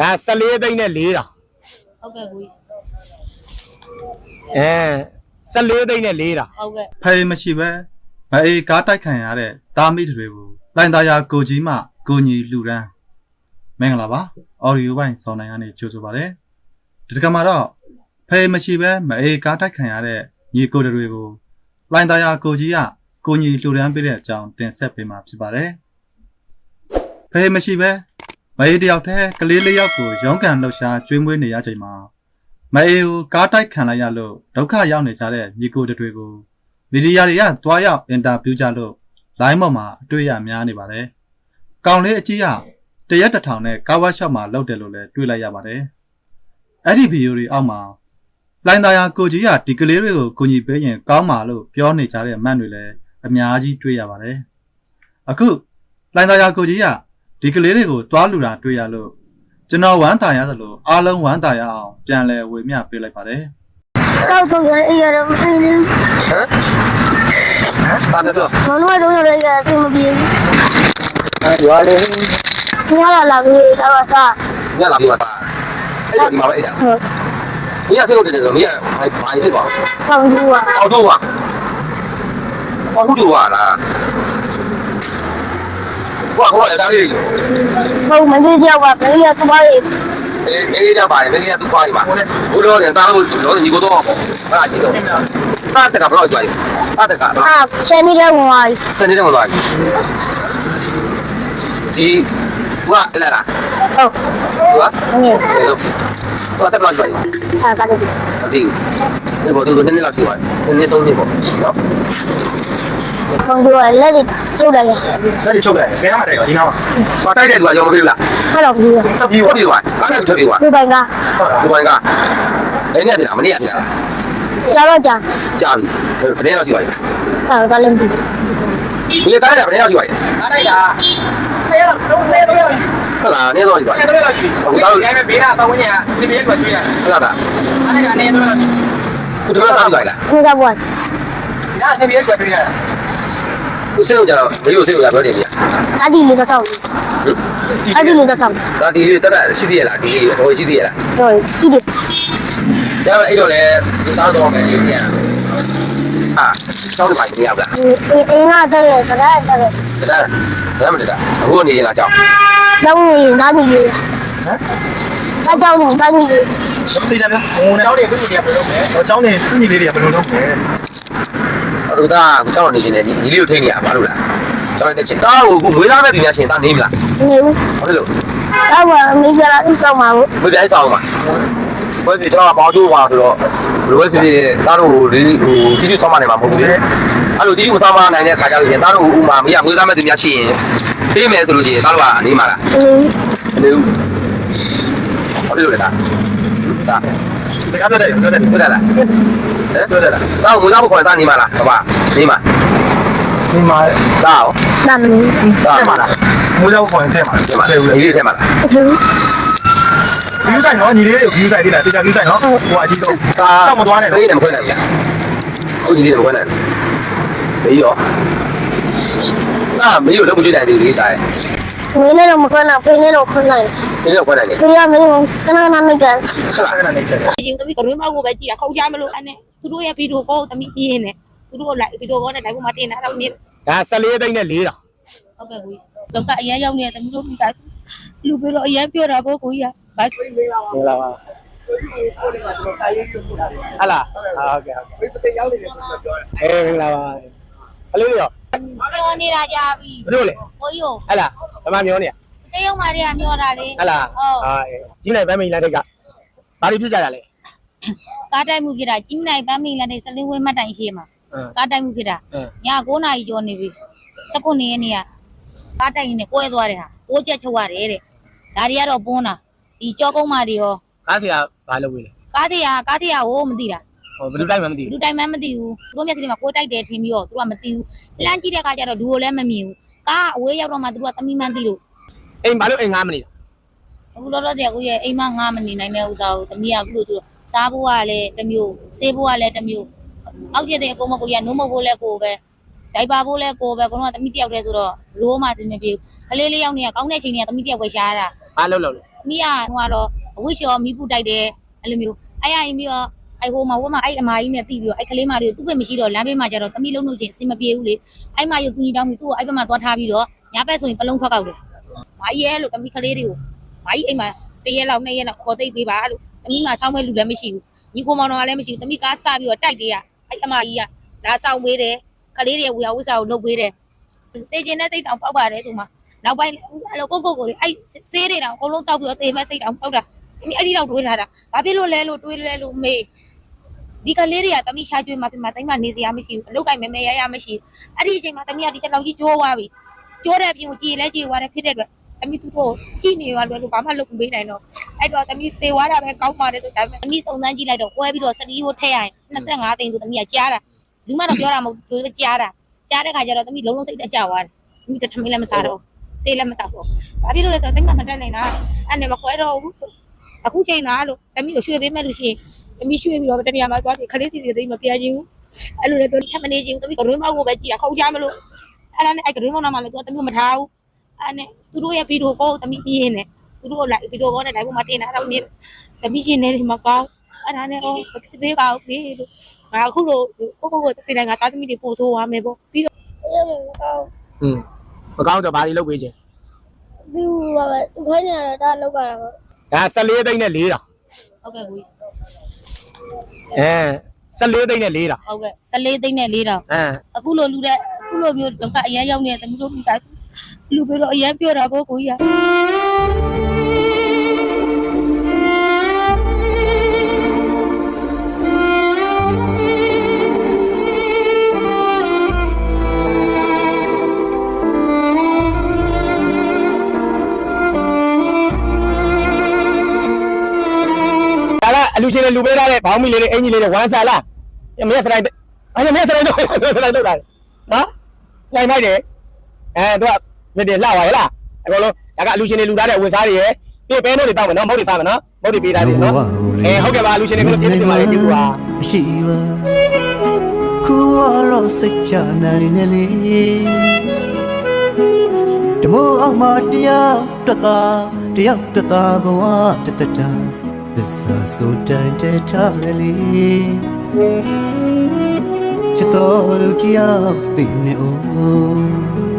ဒါ14သိန်းနဲ့4တောင်ဟုတ်ကဲ့ကိုကြီးအဲ14သိန်းနဲ့4တောင်ဟုတ်ကဲ့ဖေးမရှိပဲမအေးကားတိုက်ခံရတဲ့တာမိတွေကိုလိုင်သားယာကိုကြီးမှကိုညီလူရန်မင်္ဂလာပါအော်ဒီယိုပိုင်းစောင်းနိုင်ကနေကြိုဆိုပါရစေဒီတစ်ခါမှာတော့ဖေးမရှိပဲမအေးကားတိုက်ခံရတဲ့ညီကိုတွေကိုလိုင်သားယာကိုကြီးကကိုညီလူရန်ပေးတဲ့အကြောင်းတင်ဆက်ပေးမှာဖြစ်ပါတယ်ဖေးမရှိပဲ မအေးတယောက်တည်းကလေးလေးယောက်ကိုရုန်းကန်လှုပ်ရှားကျွေးမွေးနေရချိန်မှာမအေကိုကားတိုက်ခံလိုက်ရလို့ဒုက္ခရောက်နေကြတဲ့ညီကိုတွေကိုမီဒီယာတွေကတွားရောက်အင်တာဗျူးကြလို့ line ပေါ်မှာအတွေ့အရများနေပါတယ်။ကောင်လေးအကြီးကတရက်တစ်ထောင်နဲ့ကားဝါရှော့မှာလောက်တယ်လို့လည်းတွေ့လိုက်ရပါတယ်။အဲ့ဒီဗီဒီယိုတွေအောက်မှာလိုင်းသားယာကိုကြီးကဒီကလေးတွေကိုကိုကြီးပေးရင်ကောင်းပါလို့ပြောနေကြတဲ့အမှန်တွေလည်းအများကြီးတွေ့ရပါတယ်။အခုလိုင်းသားယာကိုကြီးက ဒီကလေးတွေကိုတွားလူတာတွေ့ရလို့ကျွန်တော်ဝမ်းသာရသလိုအားလုံးဝမ်းသာရအောင်ပြန်လဲဝေမျှပေးလိုက်ပါတယ်တော့တော့ရရရမသိဘူးဟမ်တာတော့မနွားတော့ရရရသိမပြေရွာလေဘူးညလာလာပြီတော့စားညလာပြီပါအဲ့ဒီမှာပဲအဲ့ဒါဟုတ်မင်းကစိတ်လို့တယ်ဆိုမင်းကဘာဘာဖြစ်ပါကောင်းဘူးอ่ะအော်တော့ပါအော်ဟုတ်တယ်ပါလား ဘာဟောအဲ့ဒါလေးဘုံမင်းကြောက်ပါဘယ်ရသမားရေးအေးအေးကြပါတယ်မင်းကသူ့ပါပါဘိုးတော်နေတာလို့တော့ညီကိုတော့ပေါ့ဟာကြည့်တော့တာတကဘလောက်ကြွားတာတကအာဆယ်မီလဲဝင်သွားပြီစနေတယ်မလားဒီဝါလာလာဟုတ်ဝါငယ်ဝါတက်လောက်ကြွားအာကတည်းကဒီဒီဘောသူတို့နည်းနည်းလောက်ရှိပါတယ်နည်းနည်းသုံးနေပေါ့နော် ဘုံတို့လက်လေးကျုပ်တယ်လေဆက်ချုပ်တယ်ဘယ်မှာတယ်ဒီနားမှာ။ဘာတိုက်တဲ့သူကရောမပြေဘူးလားအဲ့တော့ဘူး။တပ်ပြီးဟုတ်ပြီကွာ။အားနဲ့ထွက်ပြီကွာဒီပိုင်းက။ဒီဘက်ကဘယ်နဲ့ပြလားမနေ့ကပြလားကြာတော့ကြာ။ကြာပြီ။ဘယ်နဲ့လောက်ရှိပါလဲအာကလည်းပြီ။ဒီကားကဘယ်နဲ့လောက်ရှိပါလဲအားလိုက်တာဆယ်တော့လုံးလေးတော့။ဟုတ်လား။နည်းတော့ရှိပါဆယ်တော့လောက်ရှိဘူးဒါပေမဲ့ဘေးကပတ်ဝန်းကျင်ကဒီဘေးကွာကြည့်ရ။ဟုတ်လားအားလိုက်တာနေတော့လောက်ရှိ။ခုတော့သားပြီလားငါကဘွားဒါဒီဘေးကွာကြည့်ရ။ ခုစိတ်လို့ကြတော့ဘေးကိုစိတ်လို့ရပြောတယ်ဗျာအဒီလေးတော့အဒီလေးတော့။ဒါဒီတက်တက်ရှိသေးရလား။ဒီတော့ရှိသေးရလားတော့ကြည့်တယ်။ဒါပေမဲ့အဲ့တော့လေသားတော်မယ်ဒီည။အာတောင်းတယ်ပါနေရပါလားအင်းအင်းကတော့တယ်ကလည်းတယ်။ဒါဒါမှမဟုတ်တာ။အခုနေရင်လားကြောက်တော့ဝင်သားနေလေဟမ်တော့ကြောင်းနေသားနေလေသိတယ်ဗျာဟိုနဲ့ကျောင်းတွေပြည်နေတယ်ဘယ်လိုလဲဟိုကျောင်းတွေပြည်နေလေးတွေကဘယ်လိုလုပ်လဲ။ အခုသားကကြောက်နေနေတယ်ညီလေးကိုထိနေရပါလို့လား။ကျောင်းတဲ့ချင်းသားကိုငွေသားမဲ့သူများရှင်သားနေမလားနေဘူး။ဟုတ်လို့တော့ဘာမင်းကြလားဥဆောင်ပါဘူးမပြိုင်ဆောင်ပါဘယ်ပြတော့ပေါင်းကျိုးပါဆိုတော့ဘယ်လိုဖြစ်ဖြစ်သားတို့လေးဟိုတီးတီးဆောင်မနိုင်မှာမဟုတ်ဘူးလေအဲ့လိုတီးတီးမဆောင်မနိုင်တဲ့ခါကျလို့ရှင်သားတို့ဥမာမရငွေသားမဲ့သူများရှိရင်ပေးမယ်ဆိုလို့ရှိရင်သားတို့ကနေမှာလားအင်းနေဦးဘာလို့လဲသားသား တကယ်တော့တယ်ပြောတယ်ဟုတ်တယ်လားဟမ်ဟုတ်တယ်လားသားငွေသားမခေါ်သားနေမှာလားဘာနေမှာဒီမှာသားရောနာမည်သားထဲမှာလားမွေးတော့ခေါ်ရင်ထဲမှာနေမှာလေဒီထဲမှာလားဘီယူဆိုင်နော်ညီလေးတွေကိုဘီယူဆိုင်သေးလားတေချာဘီယူဆိုင်နော်ဟိုအကြီးဆုံးသားတောက်မသွားနဲ့လေးတယ်မခွဲနိုင်ဘူးဟုတ်ဒီလေးမခွဲနိုင်ဘူးရောသားမေးလို့လုပ်ကြည့်တယ်ဒီလေးသား မင်းလည်းတော့မခွန်းတော့ပြင်းနေတော့ခွန်းလိုက်ဒီလိုခွဲနိုင်တယ်ပြရမင်းကနနာမိတ်ကဟုတ်လားအဲ့ဒါနေဆက်တယ်ဒီသမီးကရွေးမောက်ကိုပဲကြည့်တာခေါင်းချမလို့အဲ့နဲ့သူတို့ရဲ့ဗီဒီယိုကောသမီးပြင်းနေသူတို့လိုက်ဗီဒီယိုကောနဲ့လိုက်ဖို့မတင်တာတော့နေဒါ14သိန်းနဲ့4တောင်ဟုတ်ကဲ့ကိုလောကအရန်ရောက်နေတဲ့သမီးတို့ပြီးတာလူပြီးတော့အရန်ပြောတာပေါ့ကိုကြီးကဘာမင်္ဂလာပါဟာလားဟုတ်ကဲ့ဟုတ်ကဲ့ပြတဲ့ရောက်နေတယ်ဆိုတော့ပြောတယ်အေးမင်္ဂလာပါအလေးလေးရောပြောနေတာကြပြီဘယ်လိုလဲကိုကြီးကိုဟဲ့လား ဓမ္မမျောနေရတေးရုံမာတွေကမျောတာလေဟဲ့လားအာကြီးနိုင်ဗမ်းမိန်လာတဲ့ကဘာတွေဖြစ်ကြတာလဲကားတိုက်မှုဖြစ်တာကြီးနိုင်ပန်းမိန်လည်းနေစလင်းဝဲမှတ်တိုင်ရှိမှာအင်းကားတိုက်မှုဖြစ်တာအင်းည9နာရီကျော်နေပြီ19ရက်နေ့ကကားတိုက်ရင်ကိုဲသွားတယ်ဟာ6ချက်ချုပ်ရတယ်တဲ့ဒါတွေကတော့ပွန်းတာဒီကြောကုန်းမာတွေရောကားစီကဘာလုပ်ဝေးလဲကားစီယာကားစီယာဟိုမသိတာဟိုဘယ်သူတိုင်းမှမသိလူဘူးတိုင်မှမသိဘူးသူတို့မျက်စိထဲမှာကိုယ်တိုက်တယ်ထင်ပြီးတော့သူတို့ကမသိဘူးလမ်းကြည့်တဲ့အခါကျတော့လူကိုလည်းမမြင်ဘူးကားအဝေးရောက်တော့မှသူတို့ကသမီးမှန်းသိလို့အိမ်ဘာလို့အိမ်ငားမနေတာအခုလောလောဆယ်ကိုရဲ့အိမ်မငားမနေနိုင်တဲ့ဥစ္စာကိုသမီးကအခုလို့ဆိုတော့စားဖို့ကလည်းတစ်မျိုးဆေးဖို့ကလည်းတစ်မျိုးအောက်ကျတဲ့အကုန်မကိုကြီးကနိုးမဖို့လည်းကိုပဲဒိုက်ပါဖို့လည်းကိုပဲကတော့သမီးတယောက်တည်းဆိုတော့လိုမှစင်မပြေဘူးကလေးလေးယောက်နေကကောင်းတဲ့ချိန်တွေကသမီးတယောက်ပဲရှားတာဘာလုပ်လို့လဲမိကဟိုကတော့အဝိရှော်မိပူတိုက်တယ်အဲ့လိုမျိုးအဲ့ရရင်ပြီးတော့ အဲ့ဟိုမှာဝတ်မှာအဲ့အမကြီးနဲ့တီးပြီးတော့အဲ့ကလေးမလေးကိုသူ့ဘက်မရှိတော့လမ်းဘေးမှာကျတော့တမိလုံးလုံးချင်းအဆင်မပြေဘူးလေအဲ့မကြီးကိုကူညီတောင်းပြီးသူ့ကိုအဲ့ဘက်မှာသွားထားပြီးတော့ညဘက်ဆိုရင်ပလုံးထွက်ကောက်တယ်မာကြီးရဲ့လို့တမိကလေးတွေကိုမာကြီးအိမ်မှာတရက်လောက်နှစ်ရက်လောက်ခေါ်သိပ်ပေးပါလို့တမိကဆောင်းမဲ့လူလည်းမရှိဘူးညီကိုမောင်တော်ကလည်းမရှိဘူးတမိကစပြီးတော့တိုက်တယ်ကအဲ့အမကြီးကလာဆောင်ပေးတယ်ကလေးတွေဝေယဝိစာကိုလုပ်ပေးတယ်တေးကျင်တဲ့စိတ်တောင်ပေါက်ပါတယ်ဆိုမှနောက်ပိုင်းအဲ့လိုကိုကိုကိုလေးအဲ့ဆေးတွေတောင်အကုန်လုံးတောက်ပြီးတော့တေးမဲ့စိတ်တောင်ပေါက်တာတမိအဲ့ဒီတော့တွေးလာတာဘာဖြစ်လို့လဲလို့တွေးလဲလို့မေး ဒီကလေးတွေကတမိရှာကျွေးမှာပြင်မှာတိုင်းမှာနေစရာမရှိဘူးအလုတ်ကင်မဲမဲရရမရှိဘူးအဲ့ဒီအချိန်မှာတမိကဒီချက်လောက်ကြီးကျိုးသွားပြီကျိုးတဲ့အပြင်ကိုကြည်လဲကြည်သွားတယ်ဖြစ်တဲ့အတွက်တမိသူ့ကိုကြည်နေရွာလွယ်လို့ဘာမှလုပ်မပေးနိုင်တော့အဲ့တော့တမိသေသွားတာပဲကောင်းပါတယ်ဆိုဒါပေမဲ့တမိစုံစမ်းကြည့်လိုက်တော့ကွဲပြီးတော့စတီးကိုထည့်ရရင်25သိန်းဆိုတမိကကြားတာလူမှတော့ပြောတာမဟုတ်ဘူးသူကြားတာကြားတဲ့ခါကျတော့တမိလုံးလုံးစိတ်တက်ကြသွားတယ်တမိတထမင်းလည်းမစားတော့ဆေးလည်းမတောက်တော့ဘာဖြစ်လို့လဲဆိုတော့တိတ်မှမတက်နိုင်တာအဲ့နဲ့မခွဲတော့ဘူး အခုချိန်လာလို့တမိကိုရွှေပေးမဲ့လို့ရှိရင်သမီးရွှေ့ပြီးတော့တနေရာမှာသွားတယ်ခလေးတီစီသိမပြချင်းဘူးအဲ့လိုလည်းပြောထပ်မနေချင်းသမီးကရွေးမောက်ကိုပဲကြည်ရခေါင်းချမလို့အဲ့ဒါနဲ့အဲ့ကရွေးမောက်နာမှာလည်းသူကသမီးမထားဘူးအဲ့နဲ့သူတို့ရဲ့ဗီဒီယိုကောသမီးပြင်းနေသူတို့လိုက်ဗီဒီယိုကောနဲ့လိုက်ဖို့မတင်တာတော့နေသမီးချင်းနေဒီမှာကောင်းအဲ့ဒါနဲ့အော်မဖြစ်သေးပါဘူးလေလို့ငါအခုလိုကိုကိုကိုတင်တယ်ငါသားသမီးတွေပို့ဆိုးသွားမယ်ပေါ့ပြီးတော့အဲ့လိုမကောင်းอืมမကောင်းတော့ဘာတွေလုပ်ပေးခြင်းဘူးဘာပဲသူခိုင်းနေရတော့ဒါလောက်ပါတာပေါ့ ဒါ14သိန်းနဲ့4တောင်ဟုတ်ကဲ့ကိုကြီးအဲ14သိန်းနဲ့4တောင်ဟုတ်ကဲ့14သိန်းနဲ့4တောင်အဲအခုလိုလူတဲ့အခုလိုမျိုးဒုက္ခအရန်ရောက်နေတဲ့သမီးတို့မိသားစုလူတွေတော့အရန်ပြောတာပေါ့ကိုကြီးက လူချင်းတွေလူပေးထားတဲ့ဘောင်းမီလေးတွေအင်ကြီးလေးတွေဝမ်းစာလားအမေစလိုက်အဲ့ဒါမင်းစလိုက်တော့စလိုက်တော့တာနော်စလိုက်မိုက်တယ်အဲသူကမြစ်တယ်လှပါရဲ့လားအကုန်လုံးဒါကအလူချင်းတွေလူထားတဲ့ဝင်စားတွေရယ်ပြပဲတို့တွေတောက်မယ်နော်မဟုတ်တွေစားမယ်နော်မဟုတ်တွေပေးထားတယ်နော်အဲဟုတ်ကဲ့ပါလူချင်းတွေကတော့ကျေးဇူးတင်ပါတယ်ကျေးဇူးပါမရှိပါခုတော့စိတ်ချနိုင်နေလေဓမောအောင်မတရားတတာတရားတတာဘဝတတတာ သစ္စာဆိုတန်တဲ့ထားလေချစ်တော်လူတရားသိနေအောင်